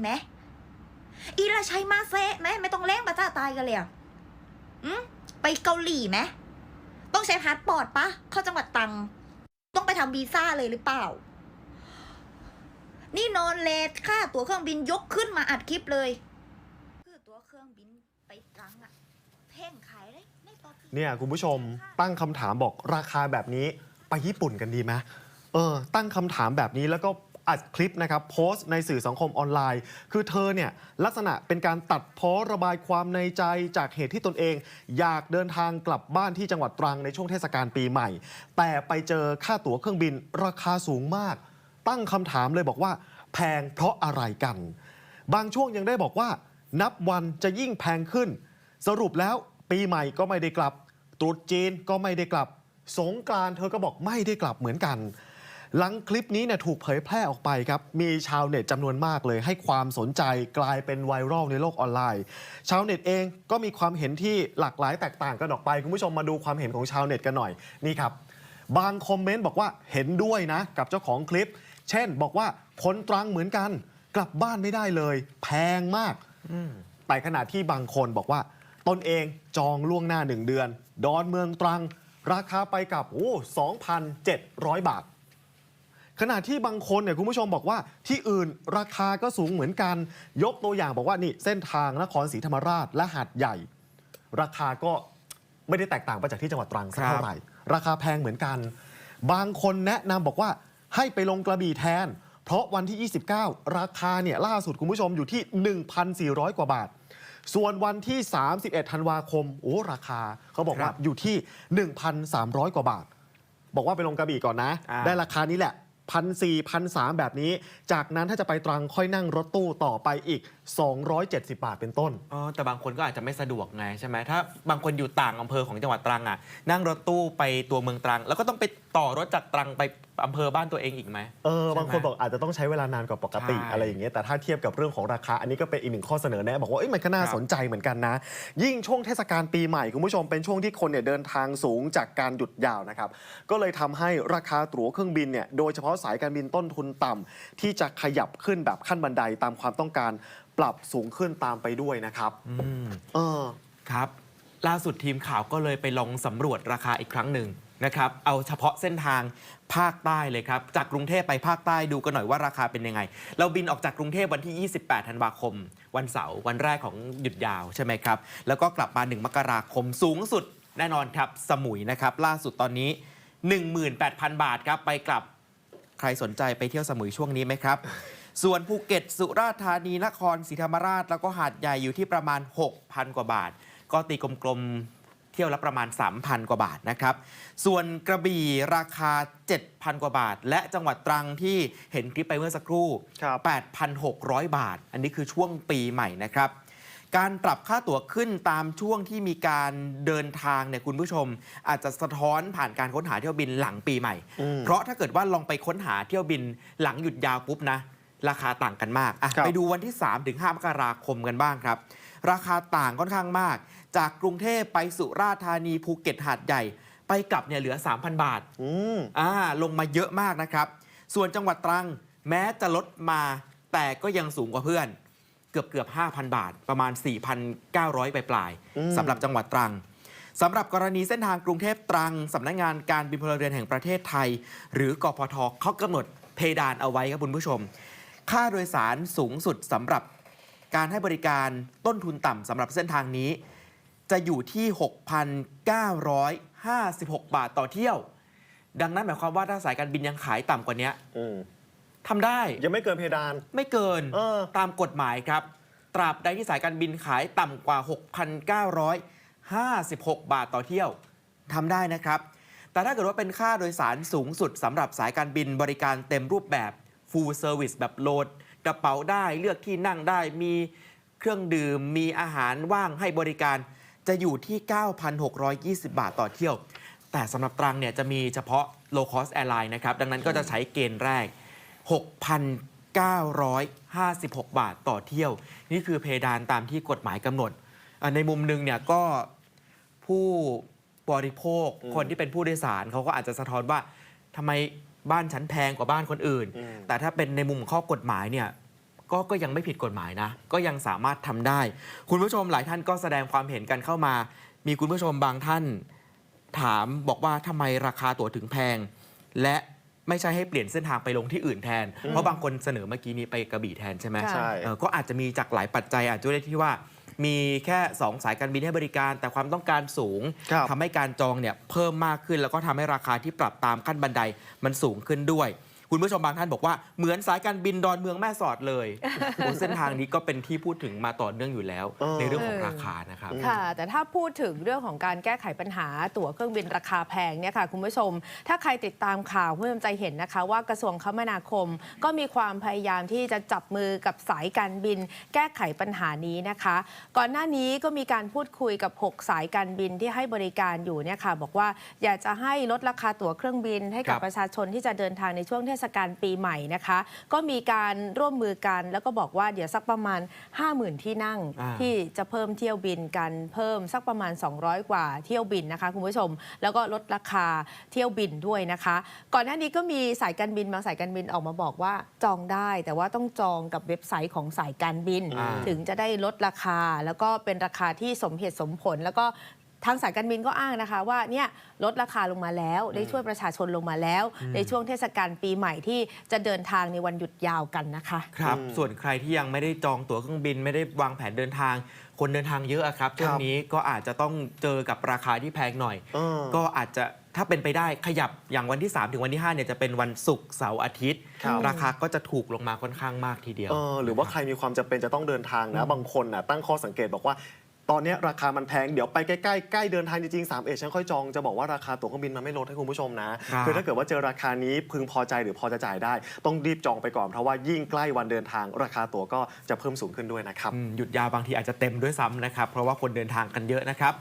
ไหมอีราชัยมาเซะไหมไม่ต้องเล่งภาษาตายกันเลยอะอืมไปเกาหลีไหมต้องใช้พาสปอร์ตปะเข้าจังหวัดตรัง ต้องไปทำวีซ่าเลยหรือเปล่า นี่นอนเลทค่าตั๋วเครื่องบินยกขึ้นมาอัดคลิปเลย คือตั๋วเครื่องบินไปตรังอะแพงขายเลยในตอนที่เนี่ยคุณผู้ชมตั้งคำถามบอกราคาแบบนี้ไปญี่ปุ่นกันดีไหมเออ ตั้งคำถามแบบนี้แล้วก็ อัดคลิปนะครับโพสต์ในสื่อสังคมออนไลน์ คือเธอเนี่ยลักษณะเป็นการตัดพ้อระบายความในใจจากเหตุที่ตนเอง อยากเดินทางกลับบ้านที่จังหวัดตรังในช่วงเทศกาลปีใหม่ แต่ไปเจอค่าตั๋วเครื่องบินราคาสูงมาก ตั้งคำถามเลยบอกว่า แพงเพราะอะไรกัน บางช่วงยังได้บอกว่า นับวันจะยิ่งแพงขึ้น สรุปแล้วปีใหม่ก็ไม่ได้กลับตรุษจีนก็ไม่ได้กลับ สงกรานเธอก็บอกไม่ได้กลับเหมือนกัน หลังคลิปนี้เนี่ยถูกเผยแพร่ออกไปครับ มีชาวเน็ตจำนวนมากเลยให้ความสนใจกลายเป็นไวรัลในโลกออนไลน์ ชาวเน็ตเองก็มีความเห็นที่หลากหลายแตกต่างกันออกไป คุณผู้ชมมาดูความเห็นของชาวเน็ตกันหน่อยนี่ครับ บางคอมเมนต์บอกว่าเห็นด้วยนะ กับเจ้าของคลิป เช่นบอกว่าคนตรังเหมือนกัน กลับบ้านไม่ได้เลย แพงมากแต่ขณะที่บางคนบอกว่า ตนเองจองล่วงหน้าหนึ่งเดือน ดอนเมืองตรัง ราคาไปกับโอ้2,700 บาท ขณะที่บางคนเนี่ยคุณผู้ชมบอกว่าที่อื่นราคาก็สูงเหมือนกัน ยกตัวอย่างบอกว่านี่เส้นทางนครศรีธรรมราชและหาดใหญ่ ราคาก็ไม่ได้แตกต่างไปจากที่จังหวัดตรังสักเท่าไหร่ราคาแพงเหมือนกัน บางคนแนะนำบอกว่าให้ไปลงกระบี่แทน เพราะวันที่ 29 ราคาเนี่ยล่าสุดคุณผู้ชมอยู่ที่ 1,400 กว่าบาท ส่วนวันที่ 31 ธันวาคมโอ้ราคาเขาบอกว่าครับอยู่ที่ 1,300 กว่าบาท บอกว่าไปลงกระบี่ก่อนนะ อ่า ได้ราคานี้แหละ พันสี่พันสามแบบนี้ จากนั้นถ้าจะไปตรังค่อยนั่งรถตู้ต่อไปอีก 270 บาทเป็นต้น อ๋อแต่บางคนก็อาจจะไม่สะดวกไงใช่ไหมถ้าบางคนอยู่ต่างอำเภอของจังหวัดตรังอะนั่งรถตู้ไปตัวเมืองตรัง แล้วก็ต้องไปต่อรถจากตรังไป อำเภอบ้านตัวเองอีกไหม เออใช่ไหมบางคนบอกอาจจะต้องใช้เวลานานกว่าปกติใช่อะไรอย่างเงี้ยแต่ถ้าเทียบกับเรื่องของราคา อันนี้ก็เป็นอีกหนึ่งข้อเสนอแนะบอกว่าเอ้ยมันก็น่าครับสนใจเหมือนกันนะ ยิ่งช่วงเทศกาลปีใหม่ คุณผู้ชมเป็นช่วงที่คนเนี่ยเดินทางสูงจากการหยุดยาวนะครับ ก็เลยทำให้ราคาตั๋วเครื่องบินเนี่ยโดยเฉพาะสายการบินต้นทุนต่ำที่จะขยับขึ้นแบบขั้นบันไดตามความต้องการ ปรับสูงขึ้นตามไปด้วยนะครับอืมเออ ครับ ล่าสุดทีมข่าวก็เลยไปลองสำรวจราคาอีกครั้งหนึ่ง นะครับ เอาเฉพาะเส้นทางภาคใต้เลยครับ จากกรุงเทพไปภาคใต้ดูกันหน่อยว่าราคาเป็นยังไง เราบินออกจากกรุงเทพวันที่ 28 ธันวาคม วันเสาร์วันแรกของหยุดยาวใช่ไหมครับ แล้วก็กลับมา 1 มกราคมสูงสุดแน่นอนครับ สมุยนะครับ ล่าสุดตอนนี้ 18,000 บาทครับไปกลับใครสนใจไปเที่ยวสมุยช่วงนี้ไหมครับ ส่วนภูเก็ตสุราษฎร์ธานีนครศรีธรรมราช แล้วก็หาดใหญ่อยู่ที่ประมาณ 6,000 กว่าบาท ก็ตีกลมๆ เที่ยวละประมาณ 3,000 กว่าบาทนะครับ ส่วนกระบี่ราคา 7,000 กว่าบาท และจังหวัดตรังที่เห็นคลิปไปเมื่อสักครู่ครับ8,600 บาท อันนี้คือช่วงปีใหม่นะครับการปรับค่าตั๋วขึ้นตามช่วงที่มีการเดินทางเนี่ยคุณผู้ชม อาจจะสะท้อนผ่านการค้นหาเที่ยวบินหลังปีใหม่อืมเพราะถ้าเกิดว่าลองไปค้นหาเที่ยวบินหลังหยุดยาวปุ๊บนะ ราคาต่างกันมากอะครับไปดูวันที่ 3 ถึง 5 มกราคมกันบ้างครับ ราคาต่างค่อนข้างมาก จากกรุงเทพไปสุราษฎร์ธานีภูเก็ตหาดใหญ่ ไปกลับเนี่ยเหลือ 3,000 บาทอืมอ่าลงมาเยอะมากนะครับ ส่วนจังหวัดตรังแม้จะลดมาแต่ก็ยังสูงกว่าเพื่อน เกือบเกือบ5,000 บาท ประมาณ 4,900ไปปลายๆอืมสำหรับจังหวัดตรังสำหรับกรณีเส้นทางกรุงเทพตรังสำนักงานการบินพลเรือนแห่งประเทศไทย หรือกพทเขากำหนดเพดานเอาไว้ครับคุณผู้ชม ค่าโดยสารสูงสุดสำหรับการให้บริการต้นทุนต่ำสำหรับเส้นทางนี้ จะอยู่ที่ 6,956 บาทต่อเที่ยว ดังนั้นหมายความว่าถ้าสายการบินยังขายต่ำกว่านี้อืมทำได้ ยังไม่เกินเพดาน ไม่เกินเออ ตามกฎหมายครับ ตราบใดที่สายการบินขายต่ำกว่า 6,956 บาทต่อเที่ยวทำได้นะครับ แต่ถ้าเกิดว่าเป็นค่าโดยสารสูงสุดสำหรับสายการบินบริการเต็มรูปแบบ full service แบบโหลด กระเป๋าได้เลือกที่นั่งได้มีเครื่องดื่มมีอาหารว่างให้บริการ จะอยู่ที่ 9,620 บาทต่อเที่ยว แต่สำหรับตรังเนี่ยจะมีเฉพาะ low cost airline นะครับ ดังนั้นก็จะใช้เกณฑ์แรก 6,956 บาทต่อเที่ยว นี่คือเพดานตามที่กฎหมายกำหนด ในมุมหนึ่งเนี่ยก็ผู้บริโภคคนที่เป็นผู้โดยสารเขาก็อาจจะสะท้อนว่าทำไม บ้านฉันแพงกว่าบ้านคนอื่นอืมแต่ถ้าเป็นในมุมของข้อกฎหมายเนี่ยก็ก็ยังไม่ผิดกฎหมายนะ ก็ยังสามารถทำได้ คุณผู้ชมหลายท่านก็แสดงความเห็นกันเข้ามา มีคุณผู้ชมบางท่าน ถามบอกว่าทำไมราคาตั๋วถึงแพง และไม่ใช่ให้เปลี่ยนเส้นทางไปลงที่อื่นแทน เพราะบางคนเสนอเมื่อกี้นี้ไปกระบี่แทนใช่ไหมค่ะใช่เอ่อก็อาจจะมีจากหลายปัจจัยอาจจะด้วยที่ว่า มีแค่ 2 สายการบินให้บริการ แต่ความต้องการสูง ครับทำให้การจองเนี่ยเพิ่มมากขึ้นแล้วก็ทำให้ราคาที่ปรับตามขั้นบันไดมันสูงขึ้นด้วย คุณผู้ชมบางท่านบอกว่าเหมือนสายการบินดอนเมืองแม่สอดเลยโอ้เส้นทางนี้ก็เป็นที่พูดถึงมาต่อเนื่องอยู่แล้วเออในเรื่องของราคานะครับ ค่ะ แต่ถ้าพูดถึงเรื่องของการแก้ไขปัญหาตั๋วเครื่องบินราคาแพงเนี่ยค่ะคุณผู้ชม ถ้าใครติดตามข่าวคุณผู้ชมจะเห็นนะคะว่ากระทรวงคมนาคม ก็มีความพยายามที่จะจับมือกับสายการบิน แก้ไขปัญหานี้นะคะ ก่อนหน้านี้ก็มีการพูดคุยกับ 6 สายการบินที่ให้บริการอยู่เนี่ยค่ะบอกว่าอยากจะให้ลดราคาตั๋วเครื่องบินให้กับครับประชาชนที่จะเดินทางในช่วงเทศกาลปีใหม่นะคะ ก็มีการร่วมมือกัน แล้วก็บอกว่าเดี๋ยวสักประมาณ 50,000 ที่นั่งอ่าที่จะเพิ่มเที่ยวบินกันเพิ่มสักประมาณ 200 กว่าเที่ยวบินนะคะคุณผู้ชม แล้วก็ลดราคาเที่ยวบินด้วยนะคะ ก่อนหน้านี้ก็มีสายการบินบางสายการบินออกมาบอกว่าจองได้ แต่ว่าต้องจองกับเว็บไซต์ของสายการบินอ่าถึงจะได้ลดราคาแล้วก็เป็นราคาที่สมเหตุสมผลแล้วก็ ทางสายการบินก็อ้างนะคะว่าเนี่ยลดราคาลงมาแล้ว ได้ช่วยประชาชนลงมาแล้ว ในช่วงเทศกาลปีใหม่ที่จะเดินทางในวันหยุดยาวกันนะคะ ครับอืมส่วนใครที่ยังไม่ได้จองตั๋วเครื่องบิน ไม่ได้วางแผนเดินทาง คนเดินทางเยอะอะครับช่วงนี้ก็อาจจะต้องเจอกับราคาที่แพงหน่อยเออก็อาจจะถ้าเป็นไปได้ขยับอย่างวันที่ 3 ถึงวันที่5เนี่ยจะเป็นวันศุกร์เสาร์อาทิตย์ครับราคาก็จะถูกลงมาค่อนข้างมากทีเดียวเออหรือว่าใครมีความจำเป็นจะต้องเดินทางนะ บางคนน่ะตั้งข้อสังเกตบอกว่า ตอนเนี้ยราคามันแพง เดี๋ยวไปใกล้ๆใกล้เดินทางจริงๆ3เอฉันค่อยจอง จะบอกว่าราคาตั๋วเครื่องบินมันไม่ลดให้คุณผู้ชมนะ ครับ คือถ้าเกิดว่าเจอราคานี้พึงพอใจหรือพอจะจ่ายได้ ต้องรีบจองไปก่อนเพราะว่ายิ่งใกล้วันเดินทาง ราคาตั๋วก็จะเพิ่มสูงขึ้นด้วยนะครับ อืมหยุดยาวบางทีอาจจะเต็มด้วยซ้ำนะครับ เพราะว่าคนเดินทางกันเยอะนะครับ